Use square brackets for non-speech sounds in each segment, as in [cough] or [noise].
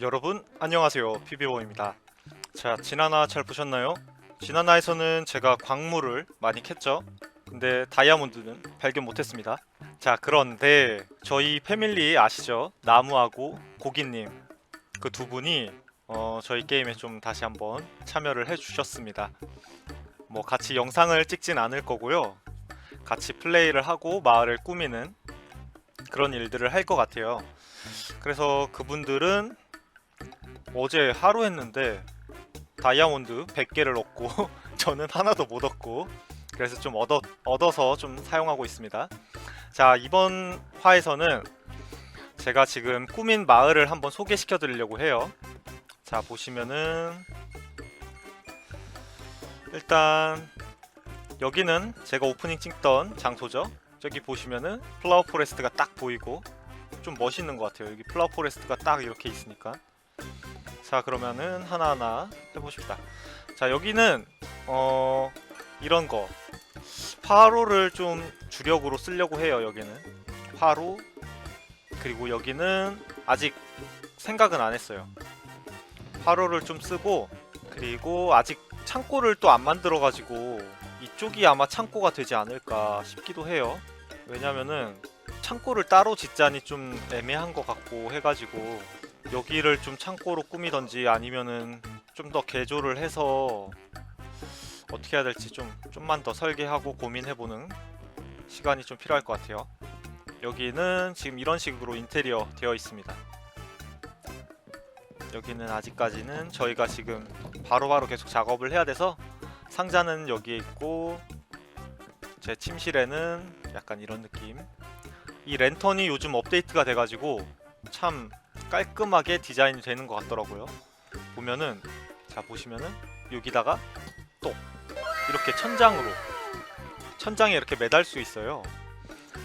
여러분 안녕하세요. 피비보입니다. 자 지난화 잘 보셨나요? 지난화에서는 제가 광물을 많이 캤죠. 근데 다이아몬드는 발견 못했습니다. 자 그런데 저희 패밀리 아시죠? 나무하고 고기님. 그 두 분이 어, 저희 게임에 좀 다시 한번 참여를 해주셨습니다. 뭐 같이 영상을 찍진 않을 거고요. 같이 플레이를 하고 마을을 꾸미는 그런 일들을 할 것 같아요. 그래서 그분들은 어제 하루 했는데 다이아몬드 100개를 얻고 [laughs] 저는 하나도 못 얻고 그래서 좀 얻어, 얻어서 좀 사용하고 있습니다. 자 이번 화에서는 제가 지금 꾸민 마을을 한번 소개시켜 드리려고 해요. 자 보시면은 일단 여기는 제가 오프닝 찍던 장소죠. 저기 보시면은 플라워 포레스트가 딱 보이고 좀 멋있는 것 같아요. 여기 플라워 포레스트가 딱 이렇게 있으니까 자 그러면은 하나하나 해봅시다. 자 여기는 어 이런 거. 화로를 좀 주력으로 쓰려고 해요 여기는. 화로. 그리고 여기는 아직 생각은 안 했어요. 화로를 좀 쓰고 그리고 아직 창고를 또 안 만들어 가지고 이쪽이 아마 창고가 되지 않을까 싶기도 해요. 왜냐면은 창고를 따로 짓자니 좀 애매한 것 같고 해가지고 여기를 좀 창고로 꾸미던지 아니면은 좀 더 개조를 해서 어떻게 해야 될지 좀 좀만 더 설계하고 고민해보는 시간이 좀 필요할 것 같아요. 여기는 지금 이런 식으로 인테리어 되어 있습니다. 여기는 아직까지는 저희가 지금 바로바로 계속 작업을 해야 돼서 상자는 여기에 있고 제 침실에는 약간 이런 느낌. 이 랜턴이 요즘 업데이트가 돼가지고 참 깔끔하게 디자인이 되는 것 같더라고요. 보면은 자 보시면은 여기다가 또 이렇게 천장으로 천장에 이렇게 매달 수 있어요.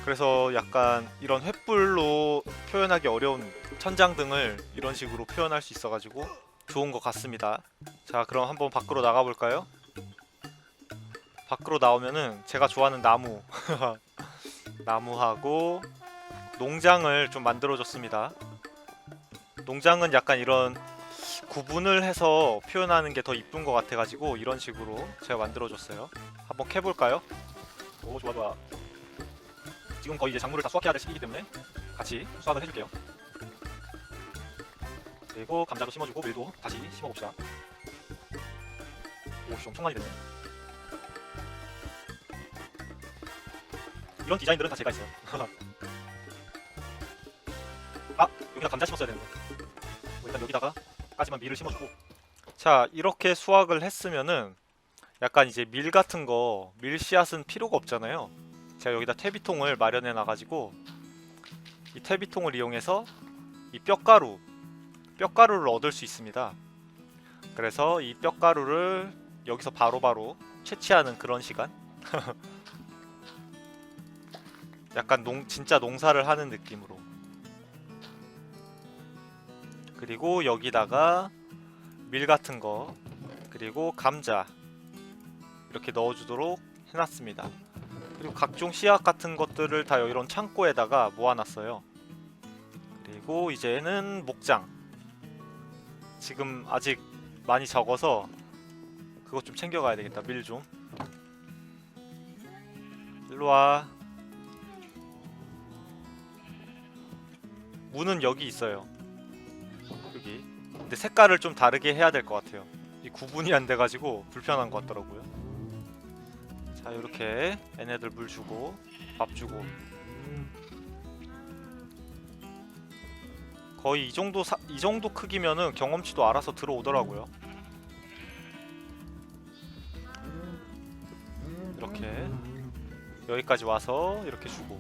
그래서 약간 이런 횃불로 표현하기 어려운 천장 등을 이런 식으로 표현할 수 있어가지고 좋은 것 같습니다. 자 그럼 한번 밖으로 나가 볼까요? 밖으로 나오면은 제가 좋아하는 나무 [laughs] 나무하고 농장을 좀 만들어줬습니다. 농장은 약간 이런 구분을 해서 표현하는 게 더 이쁜 것 같아가지고 이런 식으로 제가 만들어줬어요. 한번 캐볼까요? 오 좋아 좋아. 지금 거의 이제 작물을 다 수확해야 될 시기이기 때문에 같이 수확을 해줄게요. 그리고 감자도 심어주고 밀도 다시 심어봅시다. 오씨 엄청 많이 됐네. 이런 디자인들은 다 제가 있어요. [laughs] 아 여기다 감자 심었어야 되는데. 뭐 일단 여기다가 까지만 밀을 심어주고. 자 이렇게 수확을 했으면은 약간 이제 밀 같은 거 밀 씨앗은 필요가 없잖아요. 제가 여기다 퇴비통을 마련해 놔가지고 이 퇴비통을 이용해서 이 뼈가루 뼈가루를 얻을 수 있습니다. 그래서 이 뼈가루를 여기서 바로바로 채취하는 그런 시간. [laughs] 약간 농 진짜 농사를 하는 느낌으로. 그리고 여기다가 밀 같은 거 그리고 감자 이렇게 넣어주도록 해놨습니다. 그리고 각종 씨앗 같은 것들을 다 이런 창고에다가 모아놨어요. 그리고 이제는 목장. 지금 아직 많이 적어서 그것 좀 챙겨가야 되겠다. 밀 좀. 일로 와. 문은 여기 있어요. 근데 색깔을 좀 다르게 해야 될 것 같아요. 이 구분이 안 돼가지고 불편한 것 같더라고요. 자, 이렇게 얘네들 물 주고 밥 주고. 거의 이 정도 사, 이 정도 크기면은 경험치도 알아서 들어오더라고요. 이렇게 여기까지 와서 이렇게 주고.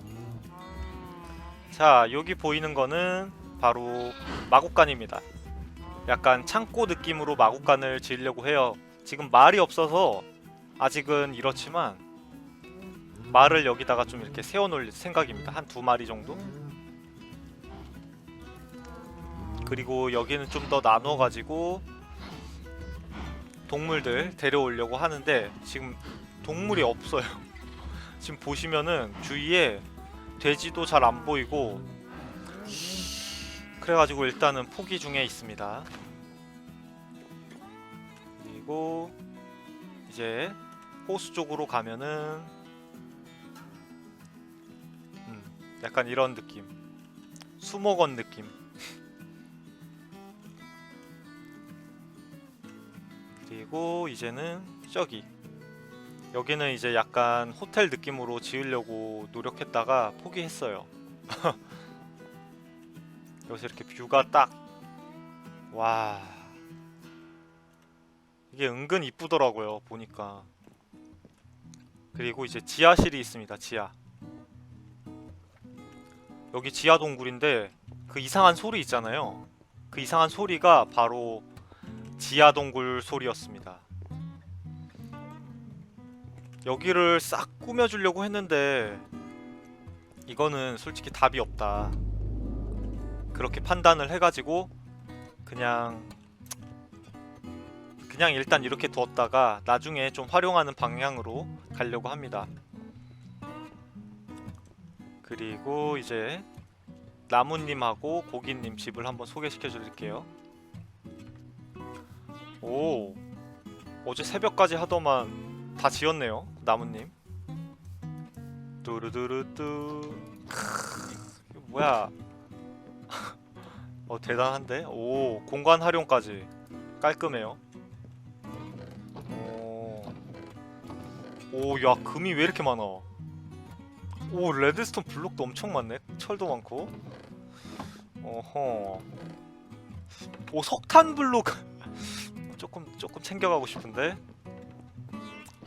자, 여기 보이는 거는 바로 마곡간입니다. 약간 창고 느낌으로 마곡간을 지으려고 해요. 지금 말이 없어서 아직은 이렇지만 말을 여기다가 좀 이렇게 세워놓을 생각입니다. 한 두 마리 정도. 그리고 여기는 좀 더 나눠가지고 동물들 데려오려고 하는데 지금 동물이 없어요. [laughs] 지금 보시면은 주위에 돼지도 잘 안 보이고 그래가지고 일단은 포기 중에 있습니다. 그리고 이제 호수 쪽으로 가면은 음, 약간 이런 느낌. 수목원 느낌. [laughs] 그리고 이제는 저기 여기는 이제 약간 호텔 느낌으로 지으려고 노력했다가 포기했어요. [laughs] 여기서 이렇게 뷰가 딱 와. 이게 은근 이쁘더라고요. 보니까. 그리고 이제 지하실이 있습니다. 지하. 여기 지하 동굴인데 그 이상한 소리 있잖아요. 그 이상한 소리가 바로 지하 동굴 소리였습니다. 여기를 싹 꾸며주려고 했는데 이거는 솔직히 답이 없다. 그렇게 판단을 해가지고 그냥 그냥 일단 이렇게 두었다가 나중에 좀 활용하는 방향으로 가려고 합니다. 그리고 이제 나무님하고 고기님 집을 한번 소개시켜 드릴게요. 오 어제 새벽까지 하더만 다 지었네요 나무님. 뚜루두루뚜 뭐야? 어 대단한데? 오 공간 활용까지 깔끔해요. 오, 야 금이 왜 이렇게 많아? 오 레드스톤 블록도 엄청 많네. 철도 많고. 어허. 오 석탄 블록 [laughs] 조금 조금 챙겨가고 싶은데.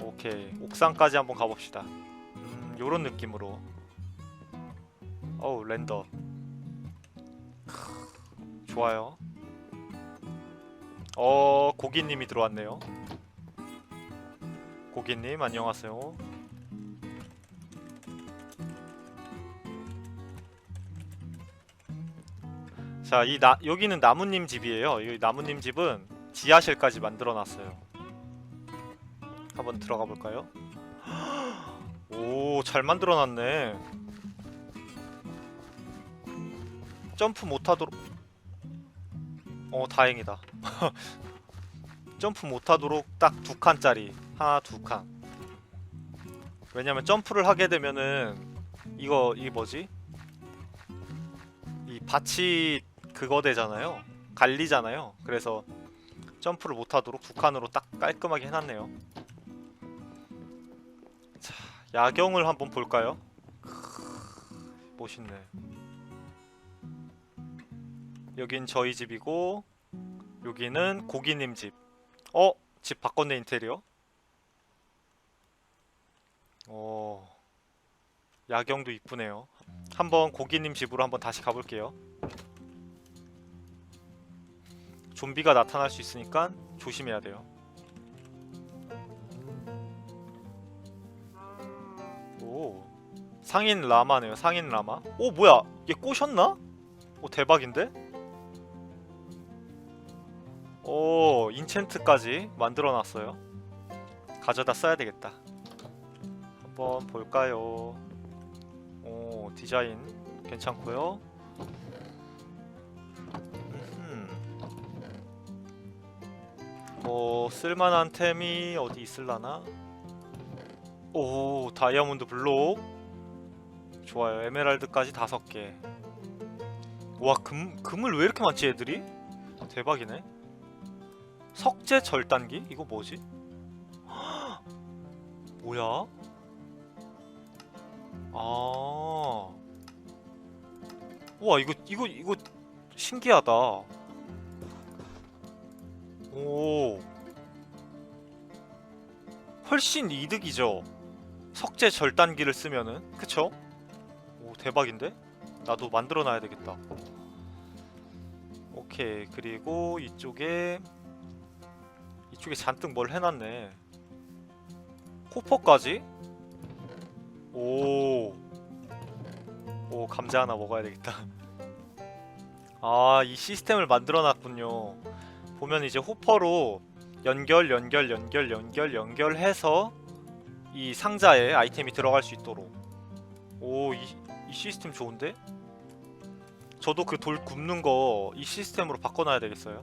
오케이 옥상까지 한번 가봅시다. 음, 요런 느낌으로. 어우 렌더. 크, 좋아요. 어 고기님이 들어왔네요. 고기님 안녕하세요. 자, 이 나 여기는 나무님 집이에요. 이 나무님 집은 지하실까지 만들어 놨어요. 한번 들어가 볼까요? [gasps] 오, 잘 만들어 놨네. 점프 못 하도록. 어, 다행이다. [laughs] 점프 못하도록 딱 두 칸짜리 하나 두 칸. 왜냐면 점프를 하게 되면은 이거 이 뭐지? 이 밭이 그거 되잖아요. 갈리잖아요. 그래서 점프를 못하도록 두 칸으로 딱 깔끔하게 해놨네요. 자, 야경을 한번 볼까요? 멋있네. 여긴 저희 집이고 여기는 고기님 집. 어? 집 바꿨네 인테리어. 어. 야경도 이쁘네요. 한번 고기님 집으로 한번 다시 가볼게요. 좀비가 나타날 수 있으니까 조심해야 돼요. 오. 상인 라마네요. 상인 라마. 오 뭐야? 얘 꼬셨나? 오 대박인데? 오 인챈트까지 만들어놨어요. 가져다 써야 되겠다. 한번 볼까요? 오 디자인 괜찮고요. 음흠. 뭐 쓸만한 템이 어디 있을라나? 오 다이아몬드 블록 좋아요 에메랄드까지 다섯 개. 와 금 금을 왜 이렇게 많지 애들이? 대박이네. 석재 절단기? 이거 뭐지? [gasps] 뭐야? 아. 우와, 이거 이거 이거 신기하다. 오. 훨씬 이득이죠. 석재 절단기를 쓰면은. 그쵸? 오, 대박인데? 나도 만들어 놔야 되겠다. 오케이. 그리고 이쪽에 이쪽에 잔뜩 뭘 해놨네. 코퍼까지? 오. 오, 감자 하나 먹어야 되겠다. 아, 이 시스템을 만들어 놨군요. 보면 이제 호퍼로 연결, 연결, 연결, 연결, 연결해서 이 상자에 아이템이 들어갈 수 있도록. 오, 이, 이 시스템 좋은데? 저도 그 돌 굽는 거 이 시스템으로 바꿔놔야 되겠어요.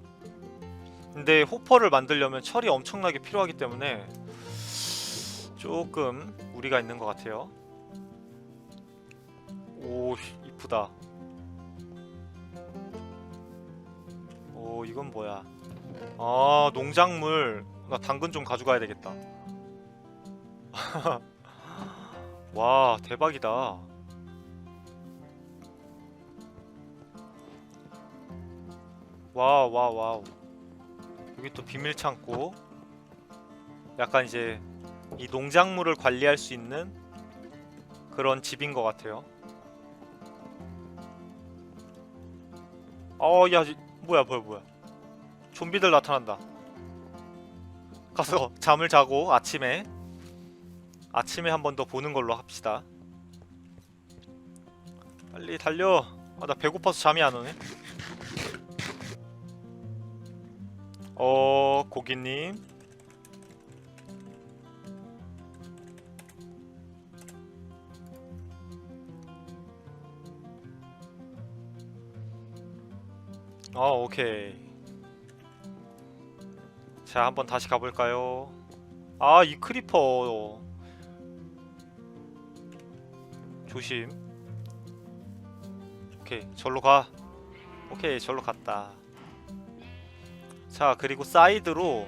근데 호퍼를 만들려면 철이 엄청나게 필요하기 때문에 조금 무리가 있는 것 같아요. 오 씨, 이쁘다. 오 이건 뭐야? 아 농작물 나 당근 좀 가져가야 되겠다. [laughs] 와 대박이다. 와우 와우 여기 또 비밀 창고. 약간 이제 이 농작물을 관리할 수 있는 그런 집인 것 같아요. 어야 뭐야 뭐야 뭐야. 좀비들 나타난다. 가서 [laughs] 잠을 자고 아침에 아침에 한 번 더 보는 걸로 합시다. 빨리 달려. 아 나 배고파서 잠이 안 오네 어 고기님. 아 오케이. 자 한번 다시 가볼까요? 아 이 크리퍼. 조심. 오케이 절로 가. 오케이 절로 갔다 자 그리고 사이드로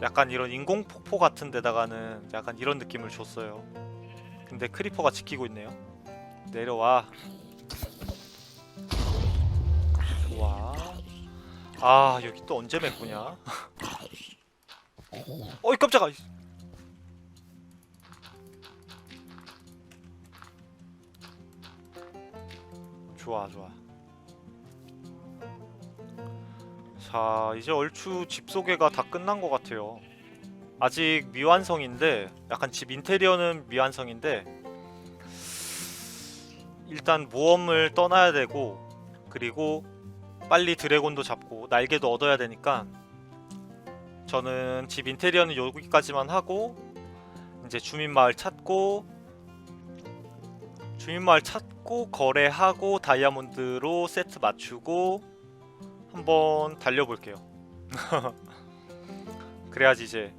약간 이런 인공 폭포 같은 데다가는 약간 이런 느낌을 줬어요. 근데 크리퍼가 지키고 있네요. 내려와. 좋아 아 여기 또 언제 메꾸냐? [laughs] 어이 깜짝아. 좋아 좋아 자 이제 얼추 집 소개가 다 끝난 것 같아요. 아직 미완성인데 약간 집 인테리어는 미완성인데 일단 모험을 떠나야 되고 그리고 빨리 드래곤도 잡고 날개도 얻어야 되니까 저는 집 인테리어는 여기까지만 하고 이제 주민마을 찾고 주민마을 찾고 거래하고 다이아몬드로 세트 맞추고 한번 달려볼게요. [laughs] 그래야지 이제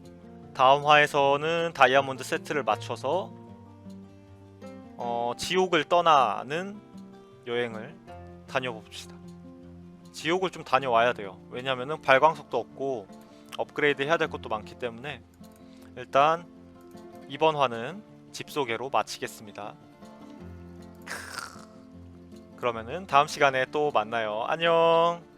다음 화에서는 다이아몬드 세트를 맞춰서 어, 지옥을 떠나는 여행을 다녀봅시다. 지옥을 좀 다녀와야 돼요. 왜냐면은 발광석도 없고 업그레이드 해야 될 것도 많기 때문에 일단 이번 화는 집 소개로 마치겠습니다. 그러면은 다음 시간에 또 만나요. 안녕.